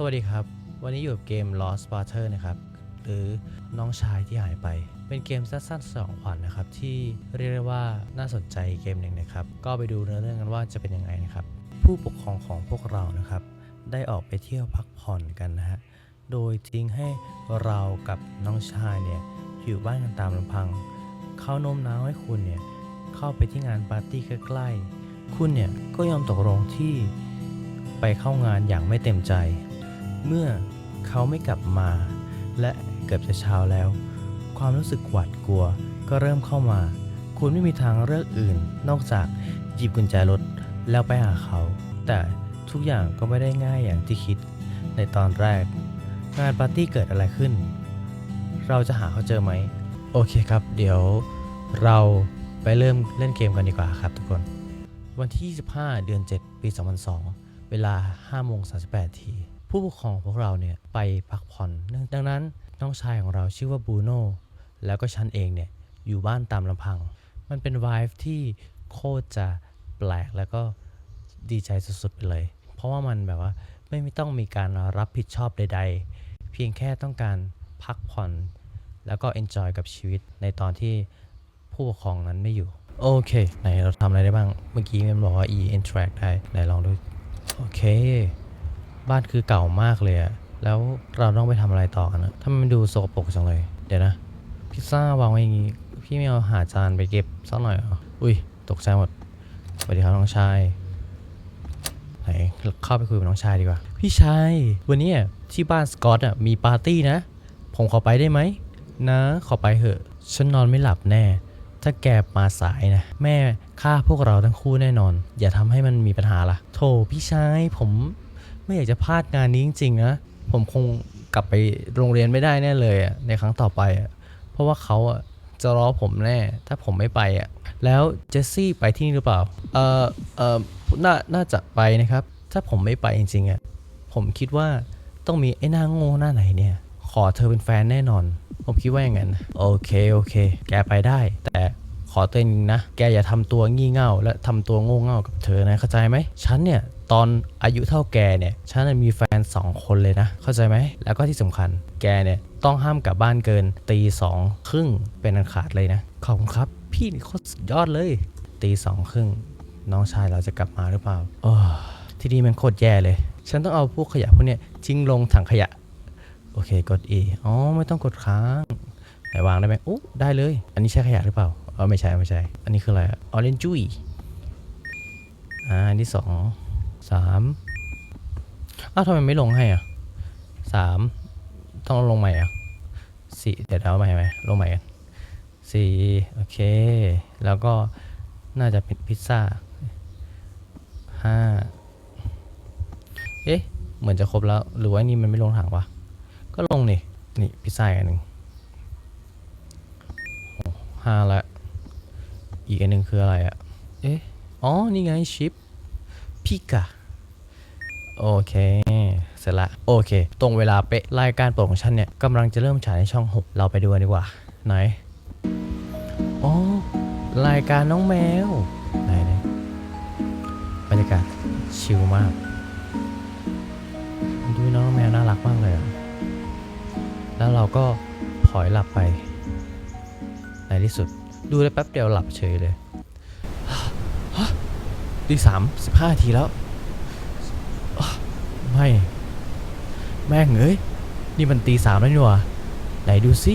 สวัสดีครับ วันนี้อยู่กับเกม Lost Butter นะครับ หรือน้องชายที่หายไป เป็นเกมสั้นๆสองขวัญนะครับ ที่เรียกได้ว่าน่าสนใจเกมหนึ่งนะครับ ก็ไปดูเนื้อเรื่องกันว่าจะเป็นยังไงนะครับ ผู้ปกครองของพวกเรานะครับ ได้ออกไปเที่ยวพักผ่อนกันนะฮะ โดยทิ้งให้เรากับน้องชายเนี่ยอยู่บ้านกันตามลำพัง เขาโน้มน้าวให้คุณเนี่ยเข้าไปที่งานปาร์ตี้ใกล้ๆ คุณเนี่ยก็ยอมตกลงที่ไปเข้างานอย่างไม่เต็มใจ เมื่อเขาไม่กลับมา และเกือบจะเช้าแล้ว ความรู้สึกหวาดกลัวก็เริ่มเข้ามา คุณไม่มีทางเลือกอื่น นอกจากหยิบกุญแจรถแล้วไปหาเขา แต่ทุกอย่างก็ไม่ได้ง่ายอย่างที่คิด ในตอนแรก งานปาร์ตี้เกิดอะไรขึ้น เราจะหาเขาเจอไหม โอเคครับ เดี๋ยวเราไปเริ่มเล่นเกมกันดีกว่าครับทุกคน วันที่ 25 เดือน 7 ปี 2002 เวลา5โมง38ที ผู้ปกครองพวกเราเนี่ยไปพักผ่อนเนื่องดังนั้นน้องชายของเราชื่อว่าบูโน่แล้วก็ฉันเองเนี่ยอยู่บ้านตามลำพัง มันเป็นวายที่โคตรจะแปลกแล้วก็ดีใจสุดๆไปเลย เพราะว่ามันแบบว่าไม่ต้องมีการรับผิดชอบใด ๆ เพียงแค่ต้องการพักผ่อน แล้วก็ enjoy กับชีวิตในตอนที่ผู้ปกครองนั้นไม่อยู่ โอเค ไหนเราทำอะไรได้บ้าง เมื่อกี้มันบอกว่า e interact ได้ ไหนลองดู โอเค บ้านคือเก่ามากเลยอะแล้วเราต้องไปทำอะไรต่อกันนะถ้ามันดูโสกปรกจังเลย เดี๋ยวนะ พิซซ่าวางไว้อย่างงี้ พี่ไม่เอาหาจานไปเก็บสักหน่อยเหรออุ้ย ตกใจหมดสวัสดีครับน้องชาย ไหนเข้าไปคุยกับน้องชายดีกว่า พี่ชาย วันนี้ที่บ้านสกอตอะมีปาร์ตี้นะ ผมขอไปได้ไหม นะ ขอไปเถอะ ฉันนอนไม่หลับแน่ ถ้าแกมาสายนะ แม่ฆ่าพวกเราทั้งคู่แน่นอน อย่าทำให้มันมีปัญหาล่ะโถพี่ชายผม ไม่อยากจะพลาดงานนี้จริงๆนะ ผมคงกลับไปโรงเรียนไม่ได้แน่เลยอะในครั้งต่อไปอะเพราะว่าเขาอะจะรอผมแน่ ถ้าผมไม่ไปอะแล้วเจสซี่ไปที่นี่หรือเปล่า เออเออน่าน่าจะไปนะครับ ถ้าผมไม่ไปจริงๆอะผมคิดว่าต้องมีไอ้หน้าโง่หน้าไหนเนี่ย ขอเธอเป็นแฟนแน่นอน ผมคิดว่าอย่างนั้น โอเคโอเค แกไปได้ แต่ขอเตือนนะ แกอย่าทำตัวงี่เง่า และทำตัวโง่เง่ากับเธอนะเข้าใจไหม ฉันเนี่ย ตอนอายุเท่าแกเนี่ย ฉันมีแฟน 2 คนเลยนะ เข้าใจไหม แล้วก็ที่สำคัญ แกเนี่ยต้องห้ามกลับบ้านเกินตีสองครึ่งเป็นอันขาดเลยนะ ขอบคุณครับ พี่นี่โคตรสุดยอดเลย ตีสองครึ่งน้องชายเราจะกลับมาหรือเปล่าโอ้ที่นี่มันโคตรแย่เลย ฉันต้องเอาพวกขยะพวกเนี้ยทิ้งลงถังขยะ โอเคกด E อ๋อไม่ต้องกดค้างไหนวางได้ไหมอู้ได้เลย อันนี้ใช่ขยะหรือเปล่าเออไม่ใช่ไม่ใช่ อันนี้คืออะไรออเรนจุยอ่าอันที่สอง สามอ้าวทำไมไม่ลงให้อะสามต้องลงใหม่อะสี่เดี๋ยวเอาใหม่ไหมลงใหม่กันสี่โอเค แล้วก็น่าจะเป็นพิซซ่าห้าเอ๊ะ เหมือนจะครบแล้ว หรือว่านี่มันไม่ลงถังวะ ก็ลงนี่ นี่พิซซ่าอันหนึ่งห้าละ อีกอันหนึ่งคืออะไรอะเอ๊ะ อ๋อ นี่ไงชิปพิกา โอเค เสร็จละ โอเค ตรงเวลาเป๊ะ รายการโปรดของฉันเนี่ยกำลังจะเริ่มฉายในช่อง 6 เราไปดูกันดีกว่า ไหน อ๋อ รายการน้องแมว ไหนไหนบรรยากาศชิลมาก ดูน้องแมวน่ารักมากเลย แล้วเราก็พลอยหลับไป ในที่สุด ดูได้แป๊บเดียวหลับเฉยเลยฮะตีสามสิบห้าทีแล้ว ไม่ แม่งเอ้ย นี่มันตีสามแล้วนี่หว่าไหนดูสิ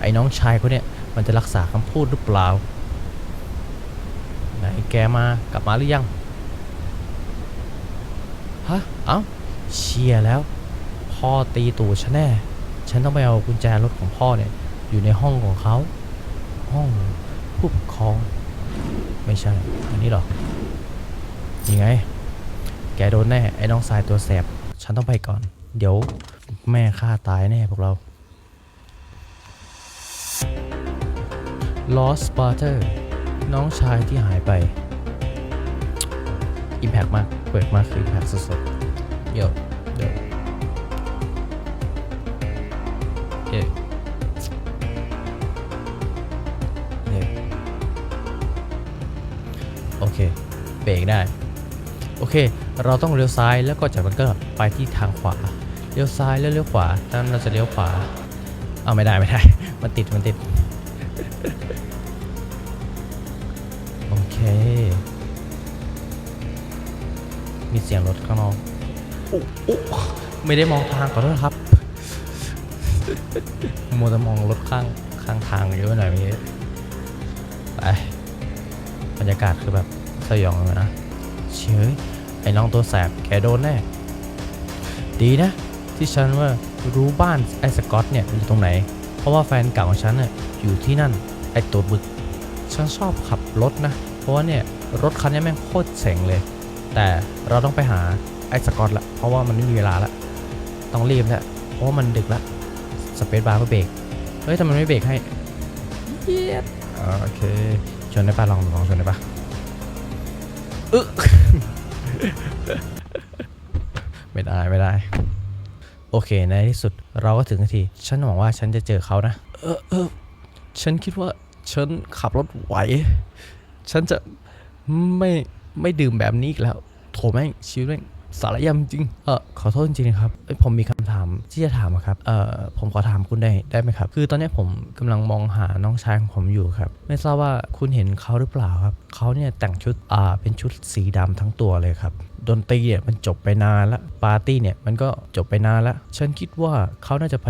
ไอ้น้องชายคนเนี้ยมันจะรักษาคำพูดหรือเปล่า ไหนแกมากลับมาหรือยัง ฮะ เอ้า เชียแล้ว พ่อตีตูดฉันแน่ ฉันต้องไปเอากุญแจรถของพ่อเนี่ย อยู่ในห้องของเขา ห้องผู้ปกครอง ไม่ใช่ อันนี้หรอยังไง แกโดนแน่ ไอ้น้องทรายตัวแสบ ฉันต้องไปก่อน เดี๋ยวแม่ฆ่าตายแน่พวกเรา Lost Butter น้องชายที่หายไป Impact มาก เปิดมากคือ Impact สุดๆเยอะเยอะเยอะเยอะโอเค เบรกได้ โอเค เราต้องเลี้ยวซ้ายแล้วก็จากนั้นก็ไปที่ทางขวา เลี้ยวซ้ายแล้วเลี้ยวขวาตอนเราจะเลี้ยวขวา เอาไม่ได้ไม่ได้ มันติดมันติด โอเค มีเสียงรถข้างนอกอุ๊ไม่ได้มองทางขอโทษครับมัวแต่มองรถข้างข้างทางเยอะหน่อยเมื่อกี้ไปบรรยากาศคือแบบสยองเลยนะเชย ไอ้น้องตัวแสบแกโดนแน่ ดีนะ ที่ฉันว่ารู้บ้านไอ้สกอตเนี่ยอยู่ตรงไหน เพราะว่าแฟนเก่าของฉันน่ะอยู่ที่นั่น ไอ้ตัวบึก ฉันชอบขับรถนะ เพราะว่าเนี่ยรถคันนี้แม่งโคตรเจ๋งเลย แต่เราต้องไปหาไอ้สกอตละ เพราะว่ามันไม่มีเวลาละ ต้องรีบแล้วเพราะว่ามันดึกละสเปซบาร์เพื่เบรก เฮ้ยทำไมไม่เบรกให้เยียดโอเคชนได้ปะลองลองชนได้ปะอึ๊ ไม่ได้ไม่ได้ โอเคในที่สุดเราก็ถึงที ฉันหวังว่าฉันจะเจอเขานะ เออเออฉันคิดว่าฉันขับรถไหว ฉันจะไม่ไม่ดื่มแบบนี้อีกแล้ว โถแม่งชีวิตแม่ง สารยำจริง เออขอโทษจริงๆนะครับเอ้ยผมมีคำถามที่จะถามอะครับ เออผมขอถามคุณได้ได้ไหมครับ คือตอนนี้ผมกำลังมองหาน้องชายของผมอยู่ครับ ไม่ทราบว่าคุณเห็นเขาหรือเปล่าครับ เขาเนี่ยแต่งชุด อ่า เป็นชุดสีดำทั้งตัวเลยครับ ดนตรีเนี่ยมันจบไปนานละปาร์ตี้เนี่ยมันก็จบไปนานละ ฉันคิดว่าเขาน่าจะไป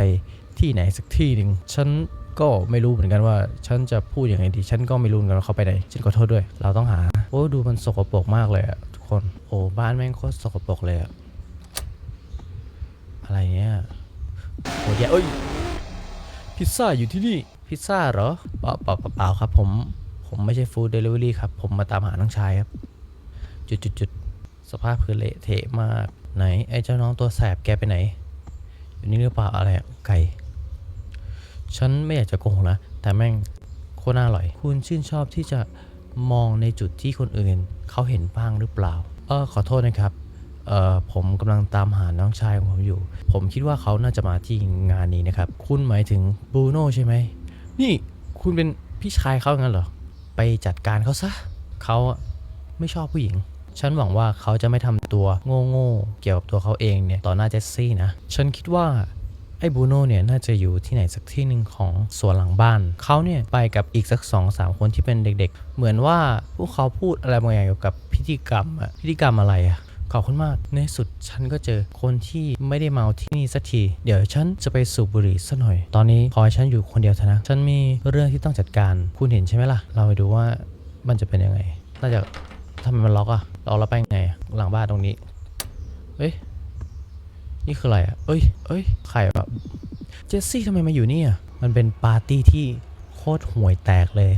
ที่ไหนสักที่หนึ่ง ฉันก็ไม่รู้เหมือนกันว่า ฉันจะพูดยังไงดี ฉันก็ไม่รู้เหมือนกันว่าเขาไปไหน ฉันขอโทษด้วย เราต้องหา โอ้ดูมันสกปรกมากเลยอะ คน โอ้บ้านแม่งโคตรสกปรกเลยอะอะไรเนี่ยโอ้ยเอ้ย พิซซ่าอยู่ที่นี่ พิซซ่าเหรอเปล่าเปล่าเปล่าครับ ผม ผมไม่ใช่ฟู้ดเดลิเวอรี่ครับ ผมมาตามหาน้องชายครับ จุดจุดจุดสภาพคือเละเทะมาก ไหน ไอ้เจ้าน้องตัวแสบแกไปไหน อยู่นี่หรือเปล่าอะไรไก่ ฉันไม่อยากจะโกงนะ แต่แม่งโคตรน่าอร่อย คุณชื่นชอบที่จะ มองในจุดที่คนอื่นเขาเห็นบ้างหรือเปล่า เออขอโทษนะครับ เออผมกำลังตามหาน้องชายของผมอยู่ ผมคิดว่าเขาน่าจะมาที่งานนี้นะครับ คุณหมายถึงบรูโน่ใช่ไหม นี่คุณเป็นพี่ชายเขางั้นเหรอ ไปจัดการเขาซะ เขาไม่ชอบผู้หญิง ฉันหวังว่าเขาจะไม่ทำตัวโง่ๆเกี่ยวกับตัวเขาเองเนี่ยต่อหน้าเจสซี่นะ ฉันคิดว่า ไอ้บูโน่เนี่ยน่าจะอยู่ที่ไหนสักที่หนึ่งของสวนหลังบ้าน เขาเนี่ยไปกับอีกสักสองสามคนที่เป็นเด็ก ๆ เหมือนว่าพวกเขาพูดอะไรบางอย่างเกี่ยวกับพิธีกรรมอะพิธีกรรมอะไรอะขอบคุณมาก ในสุดฉันก็เจอคนที่ไม่ได้เมาที่นี่สักที เดี๋ยวฉันจะไปสูบบุหรี่สักหน่อย ตอนนี้ขอให้ฉันอยู่คนเดียวเถอะนะ ฉันมีเรื่องที่ต้องจัดการ คุณเห็นใช่ไหมล่ะ เราไปดูว่ามันจะเป็นยังไง น่าจะทำไมมันล็อกอะล็อกแล้วไปไง หลังบ้านตรงนี้เฮ้ย นี่คืออะไรอะ เอ้ย เอ้ย ใครวะเจสซี่ทำไมมาอยู่นี่อะ มันเป็นปาร์ตี้ที่โคตรห่วยแตกเลย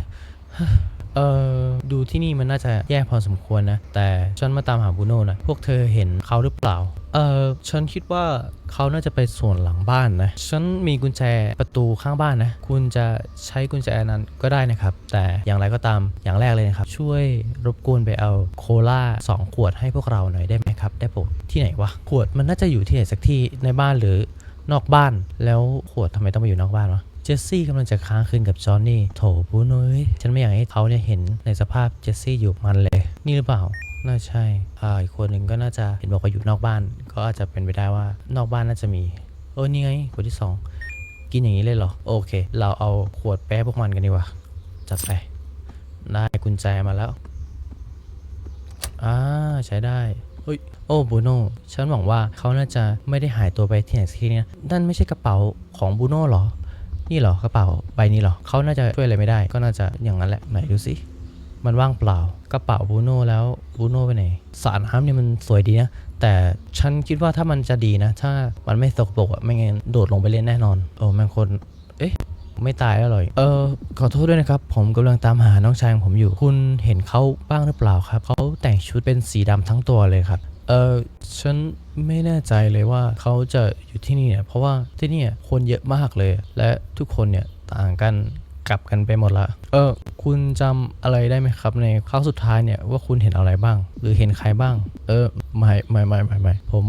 เออดูที่นี่มันน่าจะแย่พอสมควรนะ แต่ฉันมาตามหาบูโน่นะพวกเธอเห็นเขาหรือเปล่า เออฉันคิดว่าเขาน่าจะไปส่วนหลังบ้านนะ ฉันมีกุญแจประตูข้างบ้านนะ คุณจะใช้กุญแจนั้นก็ได้นะครับ แต่อย่างไรก็ตามอย่างแรกเลยนะครับ ช่วยรบกวนไปเอาโคลา2ขวดให้พวกเราหน่อยได้ไหมครับ ได้โปรดที่ไหนวะขวดมันน่าจะอยู่ที่ไหนสักที่ในบ้านหรือนอกบ้านแล้วขวดทำไมต้องไปอยู่นอกบ้านวะ จสซี่กำลังจะค้างคืนกับจอห์นนี่โถบูโน้ยฉันไม่อยากให้เขาเนี่ยเห็นในสภาพเจสซี่อยู่มันเลย นี่หรือเปล่าน่าใช่อ่าอีกคนหนึ่งก็น่าจะเห็นบอกว่าอยู่นอกบ้าน ก็อาจจะเป็นไปได้ว่านอกบ้านน่าจะมีเออนี่ไงขวดที่สองกินอย่างนี้เลยเหรอ โอเค เราเอาขวดแป้พวกมันกันดีกว่า จัดไป ได้กุญแจมาแล้วอ่าใช้ได้เฮ้ยโอ้บูโน่ฉันหวังว่าเขาน่าจะไม่ได้หายตัวไปที่ไหนสักที่เนี่ยนั่นไม่ใช่กระเป๋าของบูโน่เหรอ นี่เหรอกระเป๋าใบนี้เหรอเขาน่าจะช่วยอะไรไม่ได้ ก็น่าจะอย่างนั้นแหละไหนดูสิมันว่างเปล่ากระเป๋าบูโน่แล้วบูโน่ไปไหนสารน้ำเนี่ยมันสวยดีนะ แต่ฉันคิดว่าถ้ามันจะดีนะ ถ้ามันไม่สกปรกอะไม่งั้นโดดลงไปเล่นแน่นอน โอ้แมงคน เอ๊ะ ไม่ตายแล้วเลยเออขอโทษด้วยนะครับ ผมกำลังตามหาน้องชายของผมอยู่ คุณเห็นเขาบ้างหรือเปล่าครับ เขาแต่งชุดเป็นสีดำทั้งตัวเลยครับ เออฉันไม่แน่ใจเลยว่าเขาจะอยู่ที่นี่เนี่ยเพราะว่าที่นี่คนเยอะมากเลย และทุกคนเนี่ยต่างกันกลับกันไปหมดละ เออ คุณจำอะไรได้ไหมครับ ในครั้งสุดท้ายเนี่ยว่าคุณเห็นอะไรบ้าง หรือเห็นใครบ้าง เออไม่ไม่ไม่ไม่ไม่ผม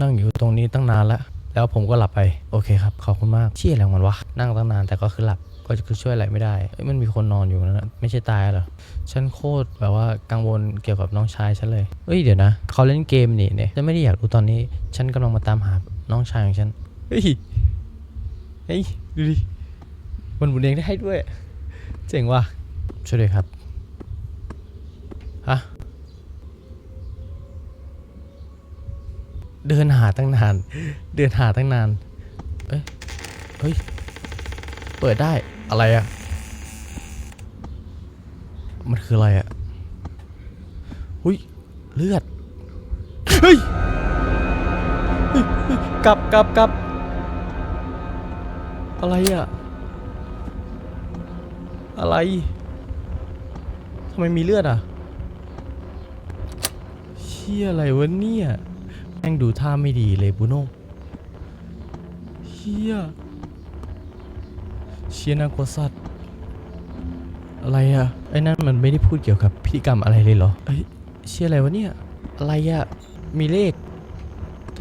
นั่งอยู่ตรงนี้ตั้งนานละผแล้วผมก็หลับไป โอเคครับ ขอบคุณมากเชี่ยอะไรมันวะ นั่งตั้งนานแต่ก็คือหลับ ก็คือช่วยอะไรไม่ได้เอ้ยมันมีคนนอนอยู่นะไม่ใช่ตายหรอฉันโคตรแบบว่ากังวลเกี่ยวกับน้องชายฉันเลยเอ้ยเดี๋ยวนะเขาเล่นเกมนี่เนี่ยฉันไม่ได้อยากรู้ตอนนี้ ฉันกำลังมาตามหาน้องชายของฉันเฮ้ยเฮ้ยดูดิมันหมุนเองได้ด้วย เจ๋งว่ะช่วยด้วยครับฮะเดินหาตั้งนาน เดินหาตั้งนาน เอ้ย เฮ้ย เปิดได้ อะไรอะมันคืออะไรอะหุยเลือดเฮ้ยเฮ้ย กลับกลับกลับอะไรอะอะไรทำไมมีเลือดอะเชี่ยอะไรวะเนี่ยแม่งดูท่าไม่ดีเลยบุโน่เชี่ย เชียน่ากลัวสัตว์อะไรอะไอ้นั่นมันไม่ได้พูดเกี่ยวกับพิธีกรรมอะไรเลยเหรอเอ้ยเชียอะไรวะเนี่ย อะไรอะมีเลข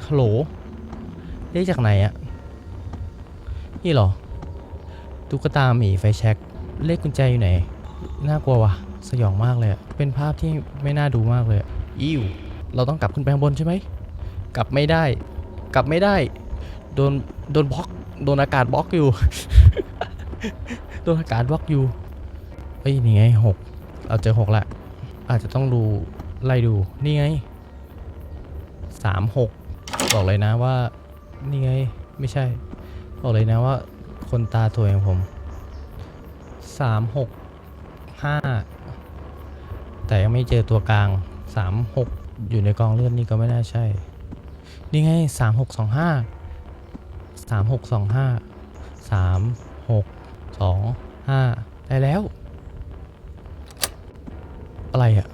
ฮัลโหลเลขจากไหนอะนี่เหรอตุ๊กตาหมีไฟแช็กเลขกุญแจอยู่ไหน น่ากลัววะสยองมากเลยอะเป็นภาพที่ไม่น่าดูมากเลยอะอิวเราต้องกลับขึ้นไปข้างบนใช่ไหมกลับไม่ได้ กลับไม่ได้ โดน โดนบล็อก โดนอากาศบล็อกอยู่ โดนอากาศบล็อกอยู่เฮ้ยนี่ไงหกเราเจอหกละอาจจะต้องดูไล่ดูนี่ไงสามหกบอกเลยนะว่านี่ไงไม่ใช่ บอกเลยนะว่า คนตาตัวอย่างผมสามหกห้าแต่ยังไม่เจอตัวกลางสามหกอยู่ในกองเลือดนี่ก็ไม่น่าใช่ นี่ไงสามหกสองห้าสามหกสองห้าสามหก องห้าได้แล้ว อะไรอะ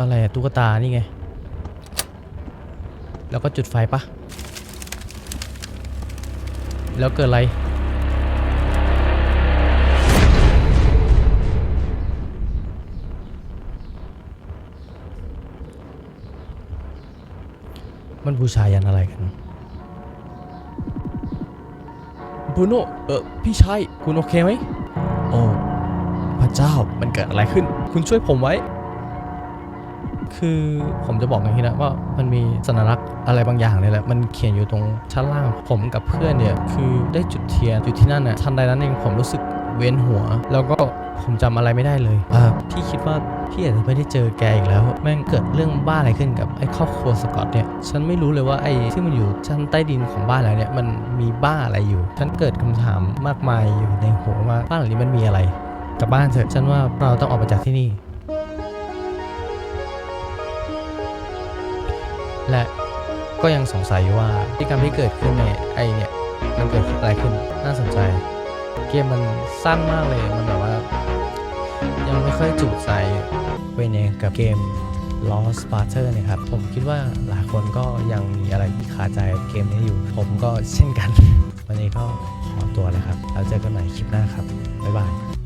อะไรอะตุ๊กตา นี่ไง แล้วก็จุดไฟปะแล้วเกิดอะไร มันบูชายันอะไรกัน บูโน่เออพี่ชายคุณโอเคไหมโอ้พระเจ้ามันเกิดอะไรขึ้น คุณช่วยผมไว้ คือผมจะบอกอย่างนี้นะว่ามันมีสัญลักษณ์อะไรบางอย่างเลยแหละมันเขียนอยู่ตรงชั้นล่างผมกับเพื่อนเนี่ย คือได้จุดเทียนอยู่ที่นั่นน่ะทันใดนั้นเองผมรู้สึกเวียนหัว แล้วก็ ผมจำอะไรไม่ได้เลยอ่าพี่คิดว่าพี่อาจจะไม่ได้เจอแกอีกแล้ว แม่งเกิดเรื่องบ้าอะไรขึ้นกับไอ้ครอบครัวสกอตเนี่ย ฉันไม่รู้เลยว่าไอ้ที่มันอยู่ชั้นใต้ดินของบ้านแล้วเนี่ยมันมีบ้าอะไรอยู่ ฉันเกิดคำถามมากมายอยู่ในหัวว่าบ้านหลังนี้มันมีอะไรกลับบ้านเถอะฉันว่าเราต้องออกไปจากที่นี่ และก็ยังสงสัยอยู่ว่าพฤติกรรมที่เกิดขึ้นในไอเนี่ยมันเกิดอะไรขึ้นน่าสนใจ เกมมันสั้นมากเลยมันแบบว่า ยังไม่ค่อยจุใจไปเนี่ยกับเกม Lost p a r t e r นะครับ ผมคิดว่าหลายคนก็ยังมีอะไรที่คาใจเกมนี้อยู่ ผมก็เช่นกัน วันนี้ก็ขอตัวแล้วครับ แล้วเจอกันใหม่คลิปหน้าครับ บ๊ายบาย